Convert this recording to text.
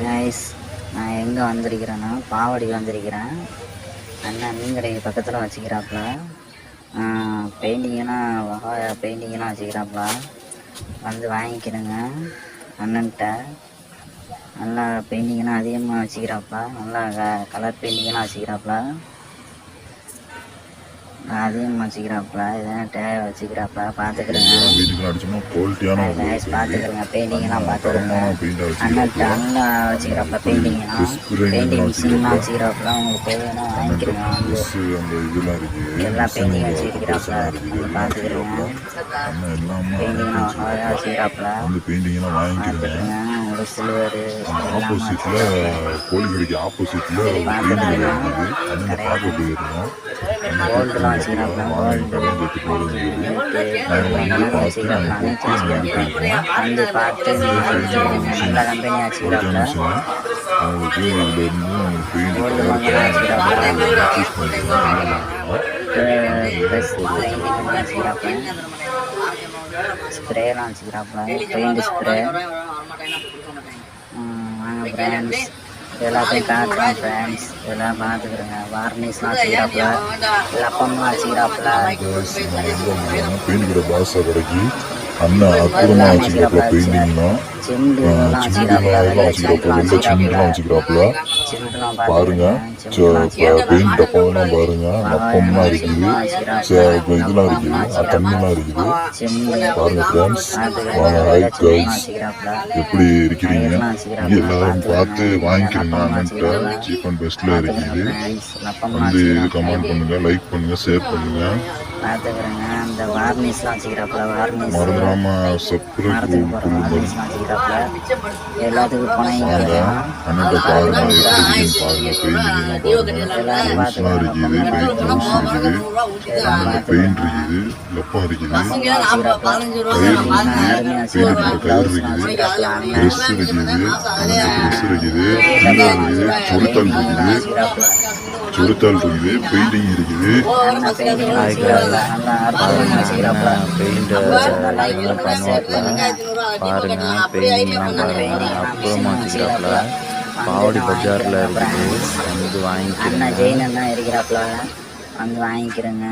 Guys நான் எங்கே வந்திருக்கிறேன்னா பாவடிக்கு வந்திருக்கிறேன். அண்ணன் மீன் கடைக்கு பக்கத்தில் வச்சுக்கிறாப்புல பெயிண்டிங்கெல்லாம் வகை பெயிண்டிங்கெல்லாம் வச்சுக்கிறாப்புல வந்து வாங்கிக்கிறேங்க அண்ணன்கிட்ட நல்லா பெயிண்டிங்கெல்லாம் அதிகமாக வச்சுக்கிறாப்புல நல்லா க கலர் பெயிண்டிங்கெல்லாம் வச்சுக்கிறாப்புல அதிகமாக வச்சுக்கிறாப்புல இதெல்லாம் தேவை வச்சுக்கிறாப்புல பார்த்துக்கிறேங்க வீட்டுக்கு குவாலிட்டியான பார்த்துக்கிறேங்க பெயிண்டிங்கெல்லாம் பார்த்துக்கிறேங்க. அண்ணன் நல்லா வச்சுக்கிறாப்புல பெயிண்டிங்லாம் பெயிண்டிங் மிஷின்லாம் வச்சுக்கிறாப்புல உங்களுக்கு தேவைன்னா வாங்கிக்கிறேங்க எல்லா பெயிண்டிங் வச்சுக்கிறாப்புல பார்த்துக்கிறேங்க. அண்ணன் பெயிண்டிங்லாம் வச்சுக்கிறாப்புல பெயிண்டிங்லாம் வாங்கிக்கிறேங்க உங்களுக்கு சில்வரு ஆப்போசிட்டில் கோழிக்கடைக்கு ஆப்போசிட்டில் கடை இருக்குது பார்க்க போயிருந்தோம். வந்து பார்த்து நல்ல அவங்களுக்கு சூஸ் பண்ணிக்கலாம் ஸ்ப்ரேலாம் வச்சுக்கிறாப்புல பெயிண்ட் ஸ்ப்ரே வாங்க எல்லாத்தையும் காட்டுறோம் ஃப்ரெண்ட்ஸ் எல்லாம் பார்த்துக்கிறேங்க. வார்னிஷ்லாம் வச்சுக்கிறாப்புல லப்பம்லாம் வச்சுக்கிறாப்புல. பெயிண்ட் கடை பாசா கடைக்கு அண்ணன் அற்புதமாக வச்சுக்கிறப்ப பெயிண்டிங்லாம் சிமெண்ட்லாம் உள்ள சிமெண்ட்லாம் வச்சுக்கிறாப்புல பாருங்க பெயிண்ட் டப்பம்லாம் பாருங்க. லப்பம்லாம் இருக்குது. ச- இப்ப இதெல்லாம் இருக்குது. அஹ் தண்ணிலாம் இருக்குது. செம்பு பாருங்க ஃப்ரெண்ட்ஸ் வாங்க ஹாய் கைஸ் வச்சுக்கிறாப்புல எப்படி இருக்கிறீங்க? இங்க எல்லாரும் பார்த்து வாங்கிக்கிறீங்க அண்ணன்ட்ட சீப் அண்ட் பெஸ்ட்ல இருக்குது. லப்பம்லாம் வந்து இது கமெண்ட் பண்ணுங்க லைக் பண்ணுங்க ஷேர் பண்ணுங்க. பார்த்துக்கிறேங்க. அந்த வார்னிஷ்லாம் வச்சுக்கிறாப்புல வார்னிஷ் மறந்துடாம சப்ஸ்கிரைப் மரத்துக்கு வச்சுக்கிறாப்புல எல்லாத்துக்கும் பணம் பெயிண்ட் இருக்குது இருக்குது. ட்ரெஸ் இருக்குது. இருக்குது. இருக்குது. சுடுத்தல் இருக்குது பெயிண்டிங் இருக்குது பெயிண்ட் பாருங்க பெயிண்டிங்லாம் பாருங்க அப்புறமா வச்சுக்கிறாப்புல பாவடி பஜாரில் இருக்குது. வந்து வாங்கிக்கிறேன் அண்ணா ஜெயின் அண்ணா இருக்கிறாப்புல வந்து வாங்கிக்கிறேங்க.